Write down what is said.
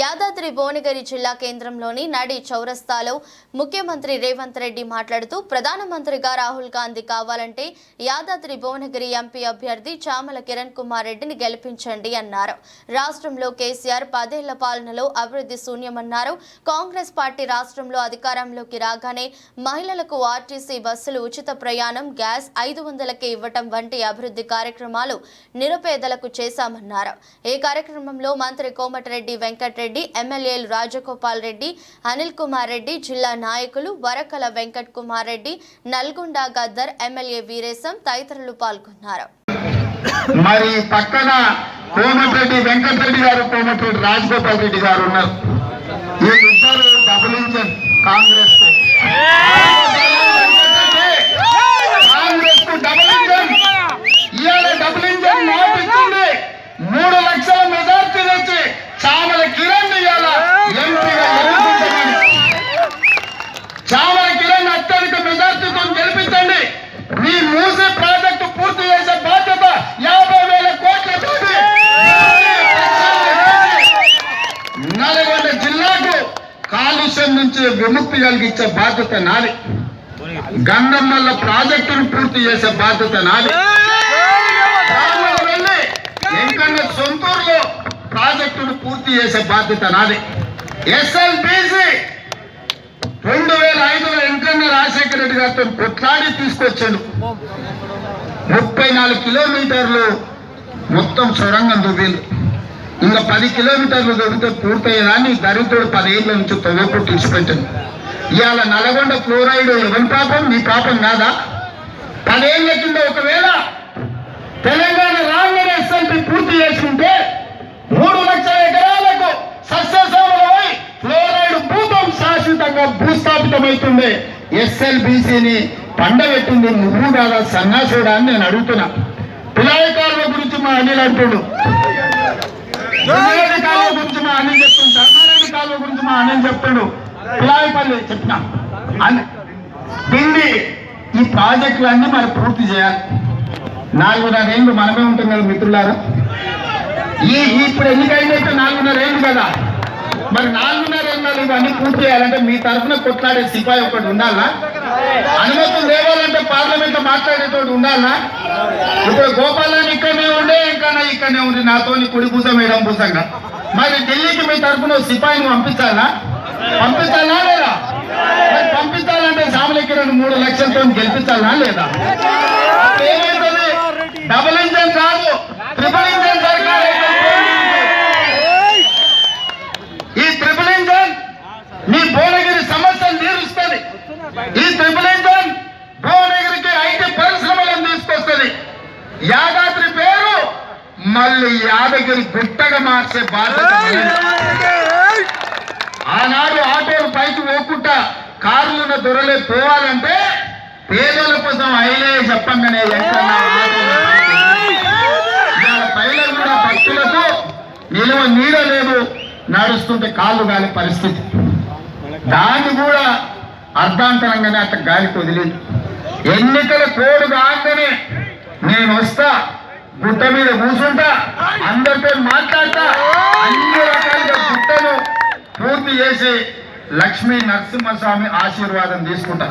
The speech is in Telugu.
యాదాద్రి భువనగిరి జిల్లా కేంద్రంలోని నడి చౌరస్తాలో ముఖ్యమంత్రి రేవంత్ రెడ్డి మాట్లాడుతూ ప్రధానమంత్రిగా రాహుల్ గాంధీ కావాలంటే యాదాద్రి భువనగిరి ఎంపీ అభ్యర్థి చామల కిరణ్ కుమార్ రెడ్డిని గెలిపించండి అన్నారు. రాష్ట్రంలో కేసీఆర్ పదేళ్ళ పాలనలో అభివృద్ధి శూన్యమన్నారు. కాంగ్రెస్ పార్టీ రాష్ట్రంలో అధికారంలోకి రాగానే మహిళలకు ఆర్టీసీ బస్సులు ఉచిత ప్రయాణం గ్యాస్ ఐదు వందలకే ఇవ్వటం వంటి అభివృద్ధి కార్యక్రమాలు నిరుపేదలకు చేశామన్నారు. ఈ కార్యక్రమంలో మంత్రి కోమటిరెడ్డి వెంకటరెడ్డి రెడ్డి ఎమ్మెల్యేలు రాజగోపాల్ రెడ్డి అనిల్ కుమార్ రెడ్డి జిల్లా నాయకులు వరకల వెంకట్ కుమార్ రెడ్డి నల్గొండ గద్దర్ ఎమ్మెల్యే వీరేశం తదితరులు పాల్గొన్నారు. మరి పక్కన కోమటిరెడ్డి వెంకటరెడ్డి గారు కోమటిరెడ్డి రాజగోపాల్ రెడ్డి గారు ఉన్నారు. వీళ్ళిద్దరు డబుల్ ఇంజన్ కాంగ్రెస్కు డబుల్ ఇంజన్ ఇవాళ డబుల్ ఇంజన్ మాట ఇచ్చింది మూడు లక్షల మెజార్టీ తెచ్చి చామల కిరణ్ ఇవాళ ఎంపీగా ఎన్నుకుంటామని చామల కిరణ్ అత్యధిక మెజార్టీతో గెలిపించండి మీ మూసీ ప్రాజెక్టు పూర్తి చేసే బాధ్యత యాభై వేల కోట్లతో నల్గొండ జిల్లాకు కాలుష్యం నుంచి విముక్తి కలిగించే బాధ్యత నాది. గంగమ్మల ప్రాజెక్టును పూర్తి చేసే బాధ్యత నాది. గ్రామాలు సొంతూరులో ప్రాజెక్టును పూర్తి చేసే బాధ్యత నాది. ఎస్ఎల్బిసి రాజశేఖర రెడ్డి గారితో కొట్లాడి తీసుకొచ్చాడు ముప్పై నాలుగు కిలోమీటర్లు మొత్తం సొరంగం దువ్వింది. ఇంకా పది కిలోమీటర్లు దొరికితే పూర్తయ్యేదాన్ని దరిద్రుడు పదేళ్ళ నుంచి తవ్వకు తీసుకెట్టింది ఇవాళ నల్గొండ ఫ్లోరైడ్ ఎవరి? పాపం? నీ పాపం కాదా? పదేళ్ళ కింద ఒకవేళ తెలంగాణ రాగానే ఎస్ఎల్పి పూర్తి చేసుకుంటే మూడు లక్షల ఎకరాలకు సస్యశ్యామలమై ఫ్లోరైడ్ భూతం శాశ్వతంగా భూస్థాపితమవుతుంది. ఎస్ఎల్బిసిని పండబెట్టింది నువ్వు కాదా సన్నాసుడా అని నేను అడుగుతున్నా. కాలువ గురించి మా అనిల్ అంటుడు. కాలువ గురించి మా అనిల్ చెప్తుండు. ధర్మారెడ్డి కాలువ గురించి మా అనిల్ చెప్తాడు. పిలాయపల్లి చెప్పిన. అన్- పిండి ఈ ప్రాజెక్టులన్నీ మరి పూర్తి చేయాలి. నాలుగున్నర ఏళ్ళు మనమే ఉంటాం కదా మిత్రులారా? ఈ ఈ ఇప్పుడు ఎన్నికైందైతే నాలుగున్నర ఏళ్ళు కదా? మరి నాలుగున్నర ఏళ్ళు ఇవన్నీ పూర్తి చేయాలంటే మీ తరఫున కొట్లాడే సిపాయి ఒకటి ఉండాలా? అనుమతులు లేవాలంటే పార్లమెంట్లో మాట్లాడేటోడు ఉండాలా? ఇప్పుడు గోపాలని ఇక్కడనే ఉండే ఇంకా ఇక్కడనే ఉండి నాతోని కుడి భూసం మేడం పూసంగా మరి ఢిల్లీకి మీ తరఫున సిపాయిని పంపించాలా? పంపించాలా లేదా? మరి పంపించాలంటే సామలెక్కిరని మూడు లక్షలతో గెలిపించాలా లేదా? డబల్ ఇంజన్ కాదు ట్రిపుల్ ఇంజన్ సర్కార్ ఈ ట్రిపుల్ ఇంజన్ మీ భువనగిరి సమస్యను తీరుస్తుంది ఈ ట్రిపుల్ ఇంజన్ భువనగిరికి ఐటీ పరిశ్రమలను తీసుకొస్తుంది. యాదాద్రి పేరు మళ్ళీ యాదగిరి గుట్టగా మార్చే బాధ్యత. ఆనాడు ఆటోలు పైకి పోకుండా కార్లున్న దొరలే పోవాలంటే పేదల కోసం అయినే చెప్పంగానే కూడా భక్తులకు నిలువ నీడ లేదు. నడుస్తుంటే కాళ్ళు గాలి పరిస్థితి. దాన్ని కూడా అర్ధాంతరంగానే అట్లా గాలికి వదిలేదు ఎన్నికల కోడు కాగానే నేను వస్తా గుట్ట మీద కూర్చుంటా అందరితో మాట్లాడతా అన్ని రకాలుగా గుట్టను పూర్తి చేసి లక్ష్మీ నరసింహస్వామి ఆశీర్వాదం తీసుకుంటా.